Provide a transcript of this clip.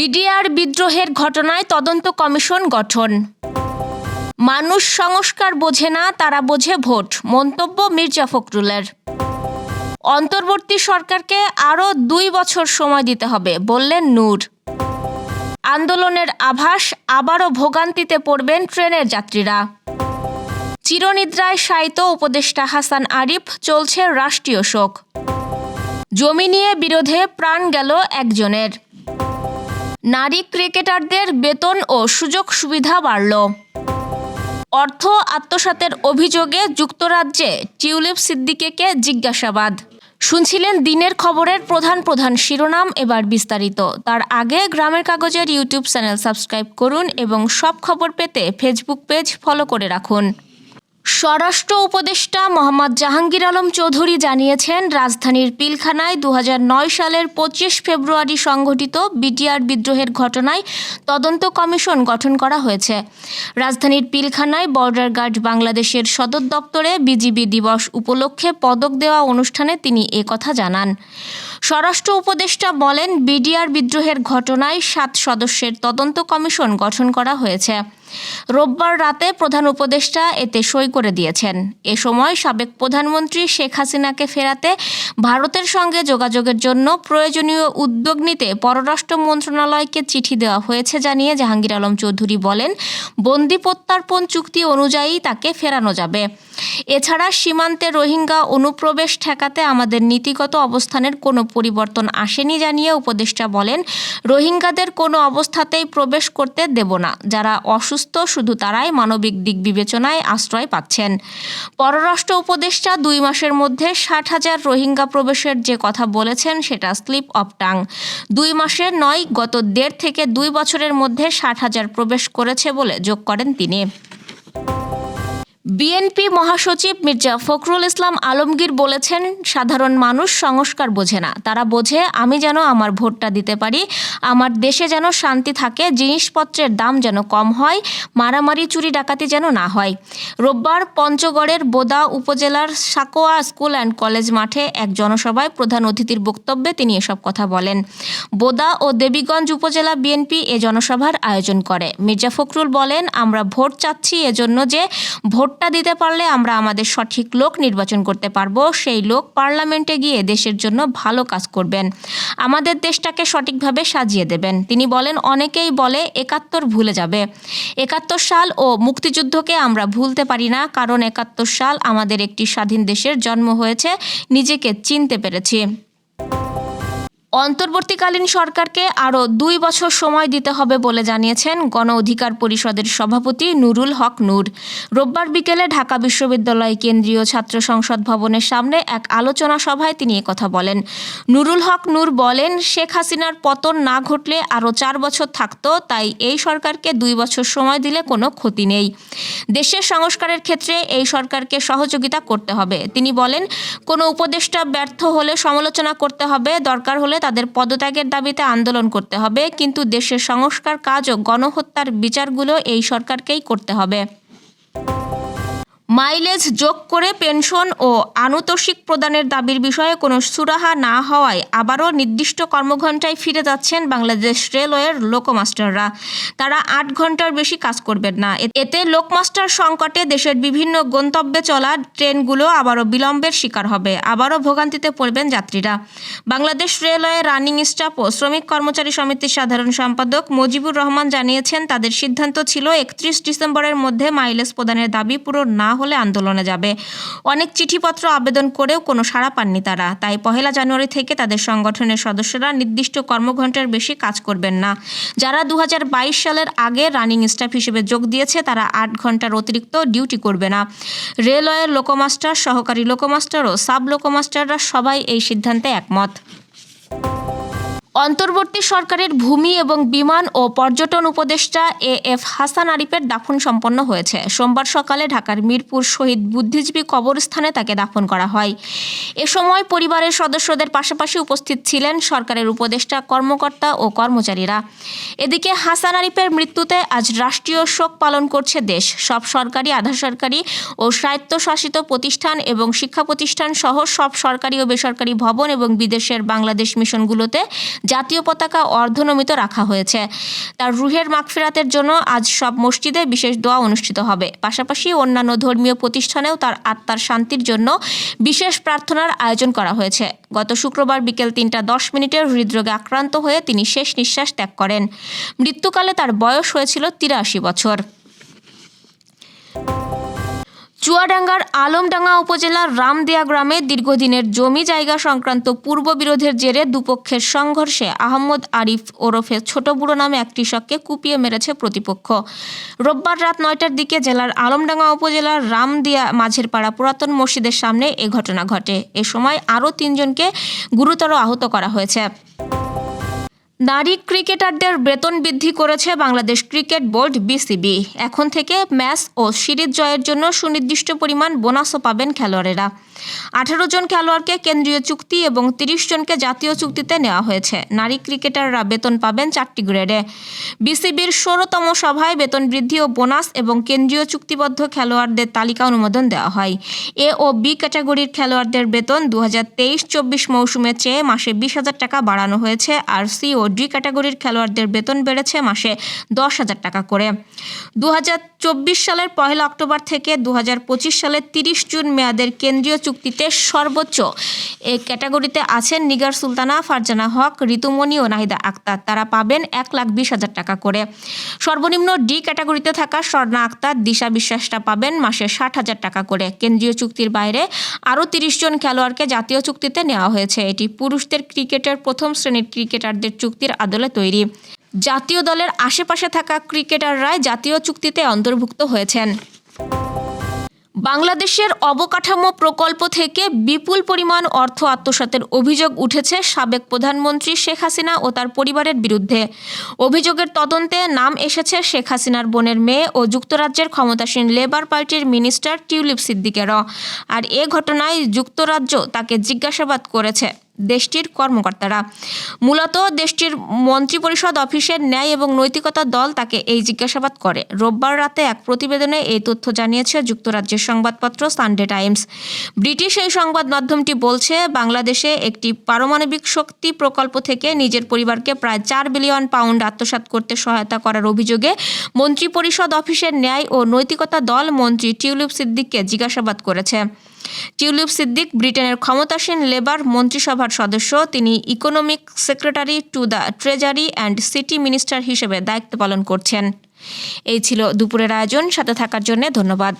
BDR বিদ্রোহের ঘটনায় তদন্ত কমিশন গঠন। মানুষ সংস্কার বোঝে না, তারা বোঝে ভোট, মন্তব্য মির্জা ফখরুলের। অন্তর্বর্তী সরকারকে আরও দুই বছর সময় দিতে হবে, বললেন নূর। আন্দোলনের আভাস, আবারও ভোগান্তিতে পড়বেন ট্রেনের যাত্রীরা। চিরনিদ্রায় শায়িত উপদেষ্টা হাসান আরিফ, চলছে রাষ্ট্রীয় শোক। জমি নিয়ে বিরোধে প্রাণ গেল একজনের। নারী ক্রিকেটারদের বেতন ও সুযোগ সুবিধা বাড়ল। অর্থ আত্মসাতের অভিযোগে যুক্তরাজ্যে টিউলিপ সিদ্দিকেকে জিজ্ঞাসাবাদ। শুনছিলেন দিনের খবরের প্রধান প্রধান শিরোনাম এবার বিস্তারিত। তার আগে গ্রামের কাগজের ইউটিউব চ্যানেল সাবস্ক্রাইব করুন এবং সব খবর পেতে ফেসবুক পেজ ফলো করে রাখুন। স্বরাষ্ট্র উপদেষ্টা মোহাম্মদ জাহাঙ্গীর আলম চৌধুরী জানিয়েছেন, রাজধানীর পিলখানায় দু হাজার নয় সালের পঁচিশ ফেব্রুয়ারি সংঘটিত বিটিআর বিদ্রোহের ঘটনায় তদন্ত কমিশন গঠন করা হয়েছে। রাজধানীর পিলখানায় বর্ডার গার্ড বাংলাদেশের সদর দপ্তরে বিজিবি দিবস উপলক্ষে পদক দেওয়া অনুষ্ঠানে তিনি কথা জানান। স্বরাষ্ট্র উপদেষ্টা বলেন, বিডিআর বিদ্রোহের ঘটনায় সাত সদস্যের তদন্ত কমিশন গঠন করা হয়েছে। রোববার রাতে প্রধান উপদেষ্টা এতে সই করে দিয়েছেন। এ সময় সাবেক প্রধানমন্ত্রী শেখ হাসিনাকে ফেরাতে ভারতের সঙ্গে যোগাযোগের জন্য প্রয়োজনীয় উদ্যোগ নিতে পররাষ্ট্র মন্ত্রণালয়কে চিঠি দেওয়া হয়েছে জানিয়ে জাহাঙ্গীর আলম চৌধুরী বলেন বন্দি প্রত্যার্পণ চুক্তি অনুযায়ী তাকে ফেরানো যাবে। এছাড়া সীমান্তে রোহিঙ্গা অনুপ্রবেশ ঠেকাতে আমাদের নীতিগত অবস্থানের কোনো পরিবর্তন আসেনি জানিয়ে উপদেষ্টা বলেন, রোহিঙ্গাদের কোনো অবস্থাতেই প্রবেশ করতে দেব না। যারা অসুস্থ, শুধু তারাই মানবিক দিক বিবেচনায় আশ্রয় পাচ্ছেন। পররাষ্ট্র উপদেষ্টা দুই মাসের মধ্যে ষাট হাজার রোহিঙ্গা প্রবেশের যে কথা বলেছেন, সেটা স্লিপ অফ টাং। দুই মাসে নয়, গত দেড় থেকে দুই বছরের মধ্যে ষাট হাজার প্রবেশ করেছে বলে যোগ করেন তিনি। বিএনপি মহাসচিব মির্জা ফখরুল ইসলাম আলমগীর বলেছেন, সাধারণ মানুষ সংস্কার বোঝে না। তারা বোঝে, আমি যেন আমার ভোটটা দিতে পারি, আমার দেশে যেন শান্তি থাকে, জিনিসপত্রের দাম যেন কম হয়, মারামারি, চুরি, ডাকাতি যেন না হয়। রোববার পঞ্চগড়ের বোদা উপজেলার সাকোয়া স্কুল অ্যান্ড কলেজ মাঠে এক জনসভায় প্রধান অতিথির বক্তব্যে তিনি এসব কথা বলেন। বোদা ও দেবীগঞ্জ উপজেলা বিএনপি এ জনসভার আয়োজন করে। মির্জা ফখরুল বলেন, আমরা ভোট চাচ্ছি এজন্য যে ভোটটা দিতে পারলে আমরা আমাদের সঠিক লোক নির্বাচন করতে পারব। সেই লোক পার্লামেন্টে গিয়ে দেশের জন্য ভালো কাজ করবেন। আমাদের দেশটাকে সঠিকভাবে সাজিয়ে দেবেন। তিনি বলেন, অনেকেই বলে, একাত্তর ভুলে যাবে। একাত্তর সাল ও মুক্তিযুদ্ধকে আমরা ভুলতে পারি না, কারণ একাত্তর সাল আমাদের একটি স্বাধীন দেশের জন্ম হয়েছে, নিজেকে চিনতে পেরেছি। অন্তর্বর্তীকালীন সরকারকে আরও দুই বছর সময় দিতে হবে বলে জানিয়েছেন গণ অধিকার পরিষদের সভাপতি নুরুল হক নূর। রোববার বিকেলে ঢাকা বিশ্ববিদ্যালয় কেন্দ্রীয় ছাত্র সংসদ ভবনের সামনে এক আলোচনা সভায় তিনি কথা বলেন। নুরুল হক নূর বলেন, শেখ হাসিনার পতন না ঘটলে আরও চার বছর থাকতো, তাই এই সরকারকে দুই বছর সময় দিলে কোনো ক্ষতি নেই। দেশের সংস্কারের ক্ষেত্রে এই সরকারকে সহযোগিতা করতে হবে। তিনি বলেন, কোনো উপদেষ্টা ব্যর্থ হলে সমালোচনা করতে হবে, দরকার হলে তাদের পদত্যাগের দাবিতে আন্দোলন করতে হবে, কিন্তু দেশের সংস্কার কাজ ও গণহত্যার বিচারগুলো এই সরকারকেই করতে হবে। মাইলেজ যোগ করে পেনশন ও আনুতোষিক প্রদানের দাবির বিষয়ে কোনো সুরাহা না হওয়ায় আবারও নির্দিষ্ট কর্মঘণ্টায় ফিরে যাচ্ছেন বাংলাদেশ রেলওয়ের লোকমাস্টাররা। তারা আট ঘণ্টার বেশি কাজ করবেন না। এতে লোকমাস্টার সংকটে দেশের বিভিন্ন গন্তব্যে চলা ট্রেনগুলো আবারও বিলম্বের শিকার হবে। আবারও ভোগান্তিতে পড়বেন যাত্রীরা। বাংলাদেশ রেলওয়ে রানিং স্টাফ ও শ্রমিক কর্মচারী সমিতির সাধারণ সম্পাদক মজিবুর রহমান জানিয়েছেন, তাদের সিদ্ধান্ত ছিল একত্রিশ ডিসেম্বরের মধ্যে মাইলেজ প্রদানের দাবি পূরণ না হলে আন্দোলনে যাবে। অনেক চিঠিপত্র আবেদন করেও কোনো সাড়া পাননি তারা। তাই পহেলা জানুয়ারি থেকে তাদের সংগঠনের সদস্যরা নির্দিষ্ট কর্মঘণ্টার বেশি কাজ করবেন না। যারা দু হাজার বাইশ সালের আগে রানিং স্টাফ হিসেবে যোগ দিয়েছে, তারা আট ঘণ্টার অতিরিক্ত ডিউটি করবে না। রেলওয়ের লোকোমাস্টার, সহকারী লোকোমাস্টার ও সাব লোকোমাস্টাররা সবাই এই সিদ্ধান্তে একমত। অন্তর্বর্তী সরকারের ভূমি এবং বিমান ও পর্যটন উপদেষ্টা এ এফ হাসান আরিফের দাফন সম্পন্ন হয়েছে। সোমবার সকালে ঢাকার মিরপুর শহীদ বুদ্ধিজীবী কবরস্থানে তাকে দাফন করা হয়। এ সময় পরিবারের সদস্যদের পাশাপাশি উপস্থিত ছিলেন সরকারের উপদেষ্টা, কর্মকর্তা ও কর্মচারীরা। এদিকে হাসান আরিফের মৃত্যুতে আজ রাষ্ট্রীয় শোক পালন করছে দেশ। সব সরকারি, আধা সরকারি ও স্বায়ত্তশাসিত প্রতিষ্ঠান এবং শিক্ষা প্রতিষ্ঠান সহ সব সরকারি ও বেসরকারি ভবন এবং বিদেশের বাংলাদেশ মিশনগুলোতে জাতীয় পতাকা অর্ধনমিত রাখা হয়েছে। তার রুহের মাগফিরাতের জন্য আজ সব মসজিদে বিশেষ দোয়া অনুষ্ঠিত হবে। পাশাপাশি অন্যান্য ধর্মীয় প্রতিষ্ঠানেও তার আত্মার শান্তির জন্য বিশেষ প্রার্থনার আয়োজন করা হয়েছে। গত শুক্রবার বিকেল তিনটা দশ মিনিটে হৃদরোগে আক্রান্ত হয়ে তিনি শেষ নিঃশ্বাস ত্যাগ করেন। মৃত্যুকালে তার বয়স হয়েছিল তিরাশি বছর। চুয়াডাঙ্গার আলমডাঙ্গা উপজেলার রামদিয়া গ্রামে দীর্ঘদিনের জমি জায়গা সংক্রান্ত পূর্ব বিরোধের জেরে দুপক্ষের সংঘর্ষে আহমদ আরিফ ওরফে ছোট বুড়ো নামে এক কৃষককে কুপিয়ে মেরেছে প্রতিপক্ষ। রোববার রাত নয়টার দিকে জেলার আলমডাঙ্গা উপজেলার রামদিয়া মাঝের পাড়া পুরাতন মসজিদের সামনে এ ঘটনা ঘটে। এ সময় আরও তিনজনকে গুরুতর আহত করা হয়েছে। নারী ক্রিকেটারদের বেতন বৃদ্ধি করেছে বাংলাদেশ ক্রিকেট বোর্ড, বিসিবি। এখন থেকে ম্যাচ ও সিরিজ জয়ের জন্য সুনির্দিষ্ট পরিমাণ বোনাসও পাবেন খেলোয়াড়েরা। আঠারো জন খেলোয়াড়কে কেন্দ্রীয় চুক্তি এবং তিরিশ জনকে জাতীয় চুক্তিতে নেওয়া হয়েছে। নারী ক্রিকেটাররা বেতন পাবেন চারটি গ্রেডে। বিসিবির ষোলোতম সভায় বেতন বৃদ্ধি ও বোনাস এবং কেন্দ্রীয় চুক্তিবদ্ধ খেলোয়াড়দের তালিকা অনুমোদন দেওয়া হয়। এ ও বি ক্যাটাগরির খেলোয়াড়দের বেতন দু হাজার তেইশ চব্বিশ মৌসুমের চেয়ে মাসে বিশ হাজার টাকা বাড়ানো হয়েছে আর সি ও ডি ক্যাটাগরির খেলোয়াড়দের বেতন বেড়েছে মাসে দশ হাজার টাকা করে। দু হাজার চব্বিশ সালের পহেলা অক্টোবর থেকে দু হাজার পঁচিশ সালের তিরিশ জুন মেয়াদের কেন্দ্রীয় চুক্তিতে সর্বোচ্চ এই ক্যাটাগরিতে আছেন নিগার সুলতানা, ফারজানা হক, ঋতুমণি ও নাহিদা আক্তার। তারা পাবেন এক লাখ বিশ হাজার টাকা করে। সর্বনিম্ন ডি ক্যাটাগরিতে থাকা স্বর্ণা আক্তার, দিশা বিশ্বাসটা পাবেন মাসে ষাট হাজার টাকা করে। কেন্দ্রীয় চুক্তির বাইরে আরও তিরিশ জন খেলোয়াড়কে জাতীয় চুক্তিতে নেওয়া হয়েছে। এটি পুরুষদের ক্রিকেটের প্রথম শ্রেণির ক্রিকেটারদের চুক্তির আদলে তৈরি। জাতীয় দলের আশেপাশে থাকা ক্রিকেটাররাই জাতীয় চুক্তিতে অন্তর্ভুক্ত হয়েছেন। বাংলাদেশের অবকাঠামো প্রকল্প থেকে বিপুল পরিমাণ অর্থ আত্মসাতের অভিযোগ উঠেছে সাবেক প্রধানমন্ত্রী শেখ হাসিনা ও তার পরিবারের বিরুদ্ধে। অভিযোগের তদন্তে নাম এসেছে শেখ হাসিনার বোনের মেয়ে ও যুক্তরাজ্যের ক্ষমতাসীন লেবার পার্টির মিনিস্টার টিউলিপ সিদ্দিকেরও। আর এ ঘটনায় যুক্তরাজ্য তাকে জিজ্ঞাসাবাদ করেছে। দেশটির কর্মকর্তারা। মূলত দেশটির মন্ত্রিপরিষদ অফিসের ন্যায় এবং নৈতিকতা দল তাকে এই জিজ্ঞাসাবাদ করে। রোববার রাতে এক প্রতিবেদনে এই তথ্য জানিয়েছে যুক্তরাজ্যের সংবাদপত্র সানডে টাইমস। ব্রিটিশ এই সংবাদ মাধ্যমটি বলছে, বাংলাদেশে একটি পারমাণবিক শক্তি প্রকল্প থেকে নিজের পরিবারকে প্রায় চার বিলিয়ন পাউন্ড আত্মসাৎ করতে সহায়তা করার অভিযোগে মন্ত্রিপরিষদ অফিসের ন্যায় ও নৈতিকতা দল মন্ত্রী টিউলিপ সিদ্দিককে জিজ্ঞাসাবাদ করেছে। টিউলিপ সিদ্দিক, ব্রিটেনের ক্ষমতাসীন লেবার মন্ত্রিসভার সদস্য, তিনি economic secretary to the treasury and city minister হিসেবে দায়িত্ব পালন করছেন। এই ছিল দুপুরের আয়োজন, সাথে থাকার জন্য ধন্যবাদ।